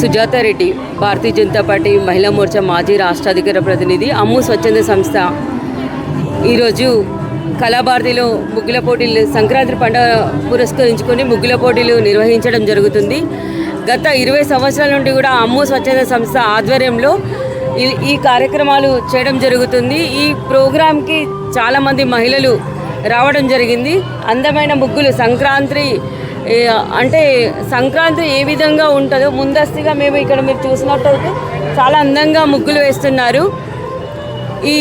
Sujatha Reddy Bharatiya Janata party Mahila Morcha మాజీ రాష్ట్ర అధికార ప్రతినిధి అమ్ము స్వచ్ఛంద సంస్థ. ఈరోజు కళాభారతిలో ముగ్గుల పోటీలు సంక్రాంతి పండుగ పురస్కరించుకొని ముగ్గుల పోటీలు నిర్వహించడం జరుగుతుంది. గత ఇరవై సంవత్సరాల నుండి కూడా అమ్ము స్వచ్ఛంద సంస్థ ఆధ్వర్యంలో ఈ ఈ కార్యక్రమాలు చేయడం జరుగుతుంది. ఈ ప్రోగ్రాంకి చాలామంది మహిళలు రావడం జరిగింది. అందమైన ముగ్గులు సంక్రాంతి అంటే సంక్రాంతి ఏ విధంగా ఉంటుందో ముందస్తుగా మేము ఇక్కడ మీరు చూసినట్టయితే చాలా అందంగా ముగ్గులు వేస్తున్నారు. ఈ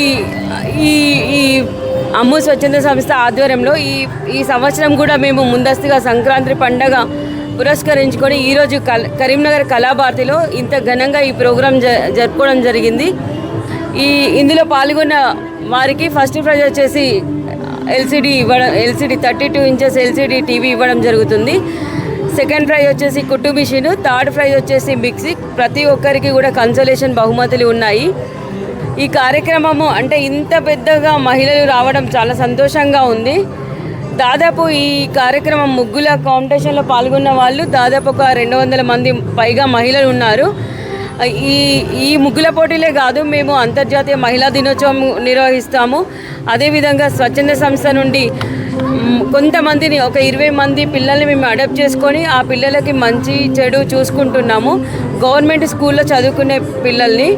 ఈ ఈ అమ్ము స్వచ్ఛంద సంస్థ ఆధ్వర్యంలో ఈ ఈ సంవత్సరం కూడా మేము ముందస్తుగా సంక్రాంతి పండగ పురస్కరించుకొని ఈరోజు కల్ కరీంనగర్ కళాభారతిలో ఇంత ఘనంగా ఈ ప్రోగ్రాం జ జరుపుకోవడం జరిగింది. ఈ ఇందులో పాల్గొన్న వారికి ఫస్ట్ ప్రైజ్ వచ్చేసి ఎల్సిడి ఇవ్వడం LCD thirty two inches LCD TV ఇవ్వడం జరుగుతుంది. సెకండ్ ప్రైజ్ వచ్చేసి కుట్టు మిషన్ థర్డ్ ప్రైజ్ వచ్చేసి మిక్సీ. ప్రతి ఒక్కరికి కూడా కన్సలేషన్ బహుమతులు ఉన్నాయి. ఈ కార్యక్రమము అంటే ఇంత పెద్దగా మహిళలు రావడం చాలా సంతోషంగా ఉంది. దాదాపు ఈ కార్యక్రమం ముగ్గుల కాంపిటీషన్లో పాల్గొన్న వాళ్ళు దాదాపు ఒక రెండు వందల మంది పైగా మహిళలు ఉన్నారు. ఈ ఈ ముగ్గుల పోటీలే కాదు మేము అంతర్జాతీయ మహిళా దినోత్సవం నిర్వహిస్తాము. అదేవిధంగా స్వచ్ఛంద సంస్థ నుండి కొంతమందిని ఒక ఇరవై మంది పిల్లల్ని మేము అడాప్ట్ చేసుకొని ఆ పిల్లలకి మంచి చెడు చూసుకుంటున్నాము. గవర్నమెంట్ స్కూల్లో చదువుకునే పిల్లల్ని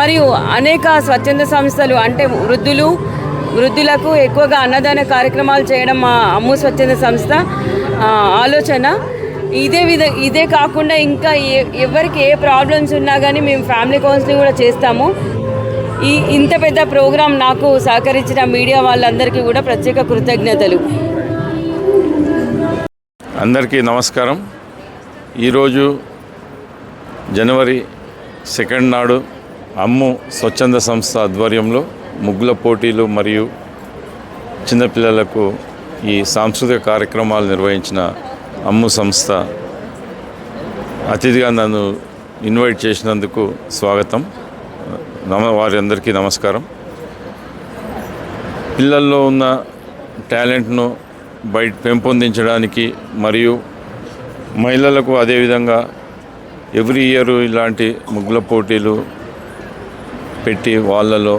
మరియు అనేక స్వచ్ఛంద సంస్థలు అంటే వృద్ధులు వృద్ధులకు ఎక్కువగా అన్నదాన కార్యక్రమాలు చేయడం మా అమ్ము స్వచ్ఛంద సంస్థ ఆలోచన. ఇదే విధ ఇదే కాకుండా ఇంకా ఎవరికి ఏ ప్రాబ్లమ్స్ ఉన్నా కానీ మేము ఫ్యామిలీ కౌన్సిలింగ్ కూడా చేస్తాము. ఈ ఇంత పెద్ద ప్రోగ్రాం నాకు సహకరించిన మీడియా వాళ్ళందరికీ కూడా ప్రత్యేక కృతజ్ఞతలు. అందరికీ నమస్కారం. ఈరోజు జనవరి సెకండ్ నాడు అమ్ము స్వచ్ఛంద సంస్థ ఆధ్వర్యంలో ముగ్గుల పోటీలు మరియు చిన్నపిల్లలకు ఈ సాంస్కృతిక కార్యక్రమాలు నిర్వహించిన అమ్ము సంస్థ అతిథిగా నన్ను ఇన్వైట్ చేసినందుకు స్వాగతం. నమ వారి అందరికీ నమస్కారం. పిల్లల్లో ఉన్న టాలెంట్ను బయట పెంపొందించడానికి మరియు మహిళలకు అదేవిధంగా ఎవ్రీ ఇయర్ ఇలాంటి ముగ్గుల పోటీలు పెట్టి వాళ్ళలో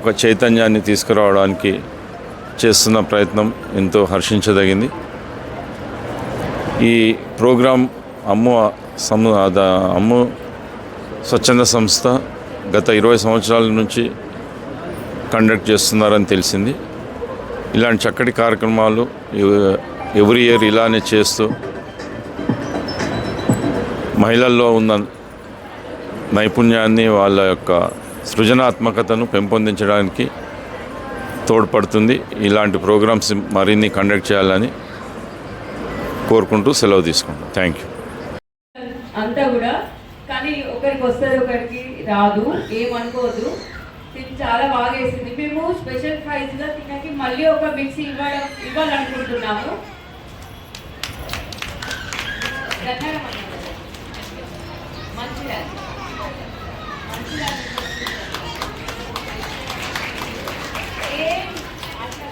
ఒక చైతన్యాన్ని తీసుకురావడానికి చేస్తున్న ప్రయత్నం ఎంతో హర్షించదగింది. ఈ ప్రోగ్రాం అమ్ము అమ్ము స్వచ్ఛంద సంస్థ గత ఇరవై సంవత్సరాల నుంచి కండక్ట్ చేస్తున్నారని తెలిసింది. ఇలాంటి చక్కటి కార్యక్రమాలు ఎవ్రీ ఇయర్ ఇలానే చేస్తూ మహిళల్లో ఉన్న నైపుణ్యాన్ని వాళ్ళ యొక్క సృజనాత్మకతను పెంపొందించడానికి తోడ్పడుతుంది. ఇలాంటి ప్రోగ్రామ్స్ మరిన్ని కండక్ట్ చేయాలని కోరుకుంటూ సెలవు తీసుకుంటాం. థ్యాంక్ యూ అంతా కూడా. కానీ ఒకరికి వస్తుంది ఒకరికి రాదు. ఏమనుకోదు తిని చాలా బాగా వేసింది. మేము స్పెషల్ ప్రైజ్గా తినకి మళ్ళీ ఒక మిక్సీ ఇవ్వడం ఇవ్వాలనుకుంటున్నాము. మంచిదా మంచిదా ఏం?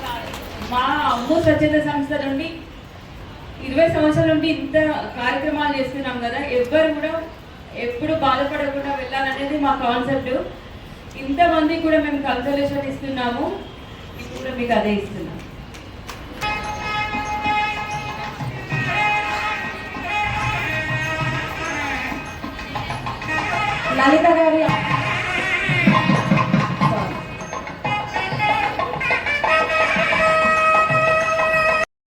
కాదు. మా అమ్ము స్వచ్ఛంద సంస్థ నుండి ఇరవై సంవత్సరాల నుండి ఇంత కార్యక్రమాలు చేస్తున్నాం కదా ఎవ్వరు కూడా ఎప్పుడు బాధపడకుండా వెళ్ళాలనేది మా కాన్సెప్ట్ ఇంతమంది కూడా మేము కన్సల్టేషన్ ఇస్తున్నాము ఇప్పుడు కూడా మీకు అదే ఇస్తున్నాం. లలిత గారి